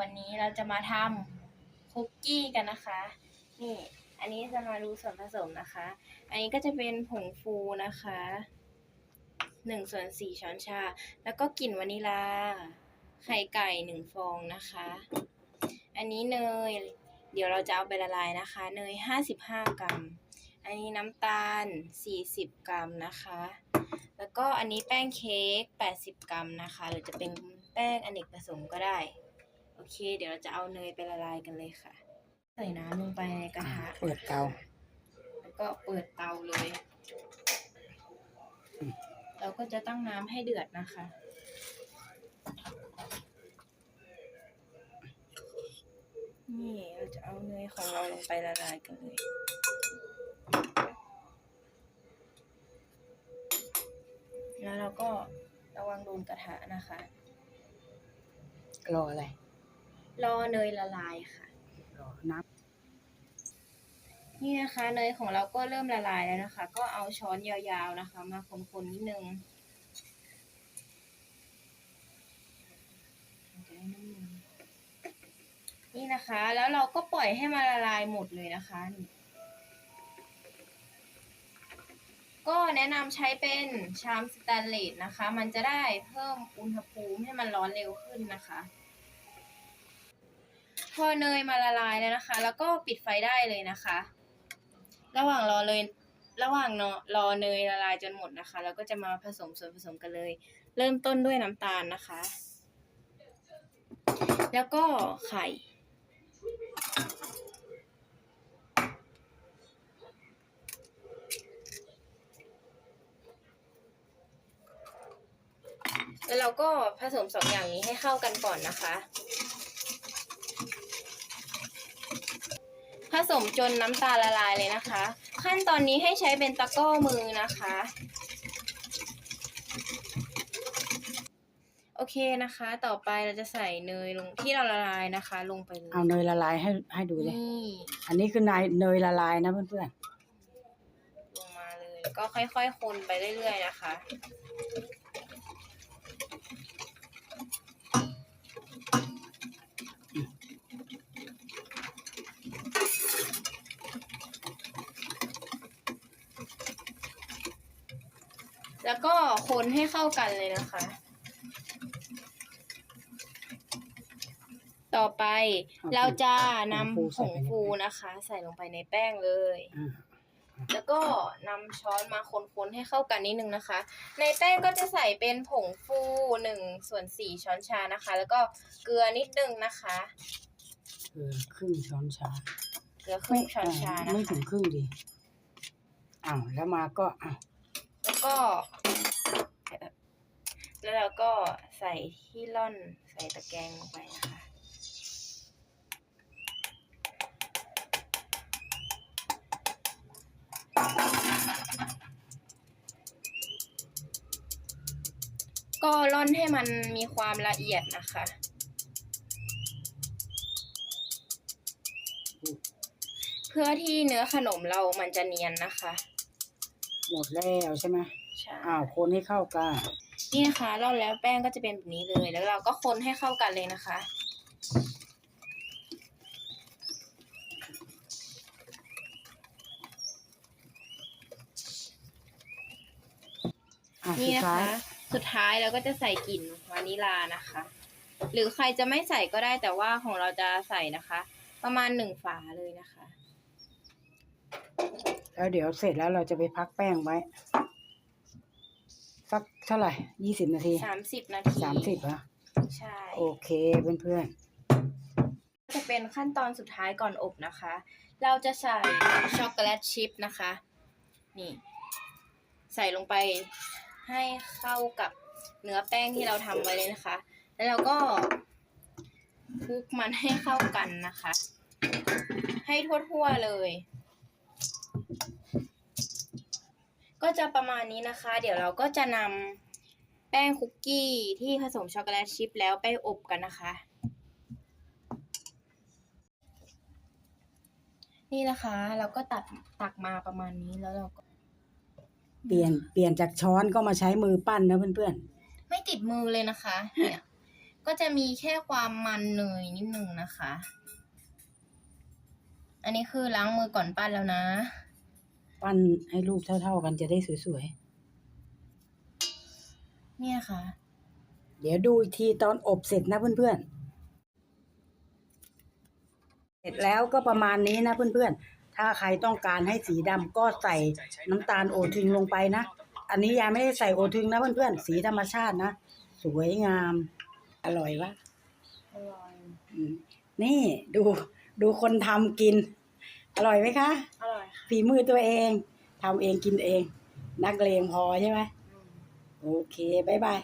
วันนี้เราจะมาทำคุกกี้กันนะคะ นี่ อันนี้จะมาดูส่วนผสมนะคะ อันนี้ก็จะเป็นผงฟูนะคะหนึ่งส่วนสี่ช้อนชา แล้วก็กลิ่นวานิลา ไข่ไก่หนึ่งฟองนะคะ อันนี้เนย เดี๋ยวเราจะเอาไปละลายนะคะ เนยห้าสิบห้ากรัม อันนี้น้ำตาลสี่สิบกรัมนะคะ แล้วก็อันนี้แป้งเค้ก80กรัมนะคะ หรือจะเป็นแป้งอเนกประสงค์ก็ได้ โอเค เดี๋ยวเราจะเอาเนยไปละลายกันเลยค่ะ ใส่น้ำลงไปในกระทะเปิดเตา แล้วก็เปิดเตาเลยอืมเราก็จะตั้งน้ำให้เดือดนะคะนี่เราจะเอาเนยของเราลงไปละลายกันเลย แล้วเราก็ระวังโดนกระทะนะคะ รออะไร รอเนยละลายค่ะ รอนับ นี่นะคะเนยของเราก็เริ่มละลายแล้วนะคะ ก็เอาช้อนยาวๆนะคะ มาคนๆนิดนึงนี่นะคะ แล้วเราก็ปล่อยให้มันละลายหมดเลยนะคะนี่ก็แนะนำใช้เป็นชามสแตนเลสนะคะ มันจะได้เพิ่มอุณหภูมิให้มันร้อนเร็วขึ้นนะคะ พอเนยมาละลายแล้วนะคะ แล้วก็ปิดไฟได้เลยนะคะ ระหว่างรอเลยระหว่างเนอะรอเนยละลายจนหมดนะคะ เราก็จะมาผสมส่วนผสมกันเลย เริ่มต้นด้วยน้ำตาลนะคะ แล้วก็ไข่ แล้วเราก็ผสมสองอย่างนี้ให้เข้ากันก่อนนะคะ สมจนน้ำตาลละลายเลยนะคะ ขั้นตอนนี้ให้ใช้เป็นตะกร้อมือนะคะ โอเคนะคะ ต่อไปเราจะใส่เนยลงที่เราละลายนะคะ ลงไปเลยเอาเนยละลายให้ให้ดูเลย นี่ อันนี้คือนายเนยละลายนะเพื่อนลงมาเลยแล้วก็ค่อยๆ คนไปเรื่อยๆนะคะ แล้วก็คนให้เข้ากันเลยนะคะ ต่อไปเราจะนำผงฟูนะคะ ใส่ลงไปในแป้งเลยๆอ่าแล้วก็นำช้อนมาคนๆให้เข้ากันนิดนึงนะคะ ในแป้งก็จะใส่เป็นผงฟูหนึ่งส่วนสี่ช้อนชานะคะ แล้วก็เกลือนิดนึงนะคะคือครึ่งช้อนชาเกลือครึ่งช้อนชาอ่นะไม่คะถึงครึ่งดีอ้าวแล้วมาก็อ้าว แล้วก็ แล้วเราก็ใส่ที่ร่อนใส่ตะแกรงลงไปนะคะ ก็ร่อนให้มันมีความละเอียดนะคะเพื่อที่เนื้อขนมเรามันจะเนียนนะคะ หมดแล้วใช่ไหมใช่อ้าวคนให้เข้ากันนี่นะคะร่อนแล้วแป้งก็จะเป็นแบบนี้เลยแล้วเราก็คนให้เข้ากันเลยนะคะ อะนี่สุดนะท้าคะ ยสุดท้ายเราก็จะใส่กลิ่นวานิลานะคะ หรือใครจะไม่ใส่ก็ได้แต่ว่าของเราจะใส่นะคะ ประมาณหนึ่งฝาเลยนะคะ แล้วเดี๋ยวเสร็จแล้วเราจะไปพักแป้งไว้ สักเท่าไหร่ยี่สิบนาทีสามสิบนาทีสามสิบเหรอใช่โอเคเพื่อนจะเป็นขั้นตอนสุดท้ายก่อนอบนะคะ เราจะใส่ช็อกโกแลตชิพนะคะ นี่ ใส่ลงไปให้เข้ากับเนื้อแป้งที่เราทำไว้เลยนะคะ แล้วเราก็คลุกมันให้เข้ากันนะคะ ให้ทั่วๆเลย ก็จะประมาณนี้นะคะ เดี๋ยวเราก็จะนำแป้งคุกกี้ที่ผสมช็อกโกแลตชิพแล้วไปอบกันนะคะ นี่นะคะเราก็ตัดตักมาประมาณนี้แล้วเราก็ๆเปลี่ยนเปลี่ยนจากช้อนก็มาใช้มือปั้นนะเพื่อนไม่ติดมือเลยนะคะเนี่ยก็จะมีแค่ความมันเนยนิดนึงนะคะ อันนี้คือล้างมือก่อนปั้นแล้วนะ ปั้นให้ลูกเท่า ๆ กันจะได้สวยเนี่ยค่ะ ๆ เดี๋ยวดูอีกทีตอนอบเสร็จนะเพื่อนๆ เสร็จแล้วก็ประมาณนี้นะเพื่อนๆ ถ้าใครต้องการให้สีดำก็ใส่น้ำตาลโอทึงลงไปนะ อันนี้ยายไม่ได้ใส่โอทึงนะเพื่อนๆ สีธรรมชาตินะ สวยงาม อร่อยวะ อร่อย อืมนี่ดูดูคนทำกิน อร่อยไหมคะ อร่อยค่ะ ฝีมือตัวเองทำเองกินเอง นักเลงพอใช่ไหมโอเคบายบาย